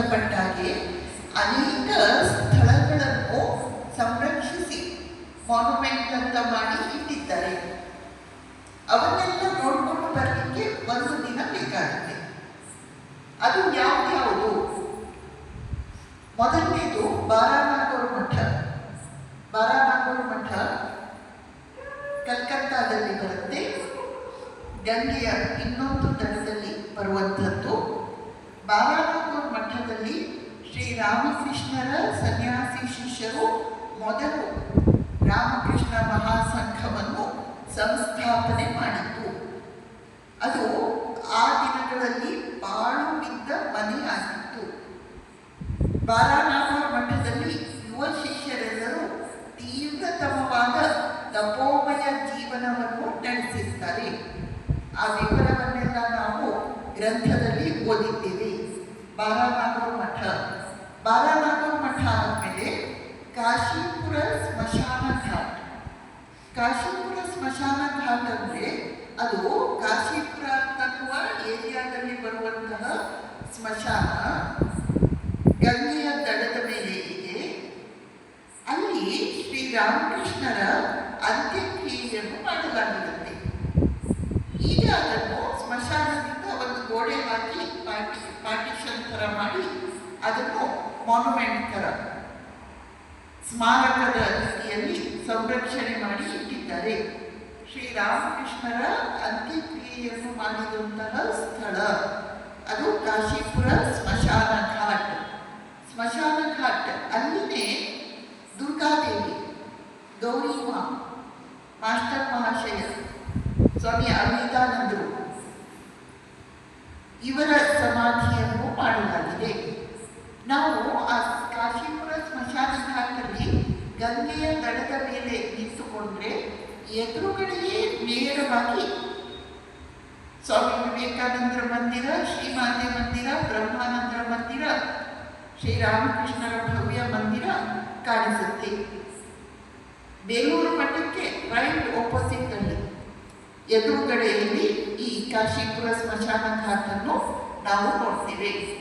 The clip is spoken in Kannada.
ಸಂಬಂಧಪಟ್ಟ ಹಾಗೆ ಅನೇಕ ಸ್ಥಳಗಳನ್ನು ಸಂರಕ್ಷಿಸಿ ಮಾನ್ಯುಮೆಂಟ್ ಅಂತ ಮಾಡಿ ಇಟ್ಟಿದ್ದಾರೆ. ಅವನ್ನೆಲ್ಲ ನೋಡ್ಕೊಂಡು ಬರಲಿಕ್ಕೆ ಒಂದು ದಿನ ಬೇಕಾಗುತ್ತೆ. ಅದು ಯಾವ್ದ್ಯಾವುದು ಮೊದಲನೇದು ಬಾರಾನಾಗೂರು ಮಠ. ಬಾರಾನಾಗೂರು ಮಠ ಕಲ್ಕತ್ತಾದಲ್ಲಿ ಬರುತ್ತೆ. ಗಂಗೆಯ ಇನ್ನೊಂದು ದಡದಲ್ಲಿ ಬರುವಂಥದ್ದು ಮಠದಲ್ಲಿ ಶ್ರೀ ರಾಮಕೃಷ್ಣರ ಸನ್ಯಾಸಿ ಶಿಷ್ಯರು ಮೊದಲು ರಾಮಕೃಷ್ಣ ಮಹಾಸಂಘವನ್ನು ಸಂಸ್ಥಾಪನೆ ಮಾಡಿತು ಅದು ಆ ದಿನಗಳಲ್ಲಿ ಬಾಳು ಬಿದ್ದ ಮನೆಯಾಗಿತ್ತು. ಬಾರಾನಾಥ ಮಠದಲ್ಲಿ ಯುವ ಶಿಷ್ಯರೆಲ್ಲರೂ ತೀವ್ರತಮವಾದ ತಪೋಮಯ ಜೀವನವನ್ನು ನಡೆಸಿರ್ತಾರೆ. ಆ ವಿವರವನ್ನೆಲ್ಲ ನಾವು ಗ್ರಂಥದಲ್ಲಿ ಓದಿದ್ದೇವೆ. ಬಾರಾನಾಗೂರು ಮಠ ಬಾರಾನಾಗೂರು ಮಠ ಆದಮೇಲೆ ಕಾಶೀಪುರ ಸ್ಮಶಾನ ಘಾಟ್ ಕಾಶೀಪುರ ಸ್ಮಶಾನ ಘಾಟ್ ಅಂದರೆ ಅದು ಕಾಶೀಪುರ ತಕ್ಕುವ ಏರಿಯಾದಲ್ಲಿ ಬರುವಂತಹ ಸ್ಮಶಾನ ಗಂಗೆಯ ದಡದ ಮೇಲೆ ಇದೆ. ಅಲ್ಲಿ ಶ್ರೀ ರಾಮಕೃಷ್ಣರ ಅಂತ್ಯಕ್ರಿಯೆಯನ್ನು ಮಾಡಲಾಗಿರುತ್ತೆ. ಈಗ ಅದನ್ನು ಸ್ಮಶಾನದಿಂದ ಒಂದು ಗೋಡೆ ಹಾಕಿ ಪಾಟಿ ಪಾರ್ಟಿಷನ್ ಥರ ಮಾಡಿ ಅದನ್ನು ಮಾನ್ಯುಮೆಂಟ್ ಥರ ಸ್ಮಾರಕದ ರೀತಿಯಲ್ಲಿ ಸಂರಕ್ಷಣೆ ಮಾಡಿ ಇಟ್ಟಿದ್ದಾರೆ. ಶ್ರೀರಾಮಕೃಷ್ಣರ ಅಂತ್ಯಕ್ರಿಯೆಯನ್ನು ಮಾಡಿದಂತಹ ಸ್ಥಳ. ಅದು ಕಾಶೀಪುರ ಸ್ಮಶಾನ ಘಾಟ್. ಸ್ಮಶಾನ ಘಾಟ್ ಅಲ್ಲಿನೇ ದುರ್ಗಾದೇವಿ, ಗೌರಿಮಾ, ಮಾಸ್ಟರ್ ಮಹಾಶಯ, ಸ್ವಾಮಿ ಅಮಿತಾನಂದರು ಇವರ ಸಮಾಧಿಯನ್ನು ಮಾಡಲಾಗಿದೆ ನಾವು ಆ ಕಾಶೀಪುರ ಸ್ಮಶಾನ ಘಾಟಲ್ಲಿ ಗಂಗೆಯ ದಡದ ಮೇಲೆ ನಿಂತುಕೊಂಡ್ರೆ ಎದುರುಗಡೆಯೇ ನೇರವಾಗಿ ಸ್ವಾಮಿ ವಿವೇಕಾನಂದರ ಮಂದಿರ, ಶ್ರೀಮಾತೆ ಮಂದಿರ, ಬ್ರಹ್ಮಾನಂದರ ಮಂದಿರ, ಶ್ರೀರಾಮಕೃಷ್ಣರ ಭವ್ಯ ಮಂದಿರ ಕಾಣಿಸುತ್ತೆ. ಬೇಲೂರು ಮಠಕ್ಕೆ ರೈಟ್ ಆಪೋಸಿಟ್ ಅಲ್ಲಿ. ಎದುರುಗಡೆಯಲ್ಲಿ ಈ ಕಾಶೀಪುರ ಸ್ಮಶಾನ ಘಾಟನ್ನು ನಾವು ನೋಡ್ತೇವೆ.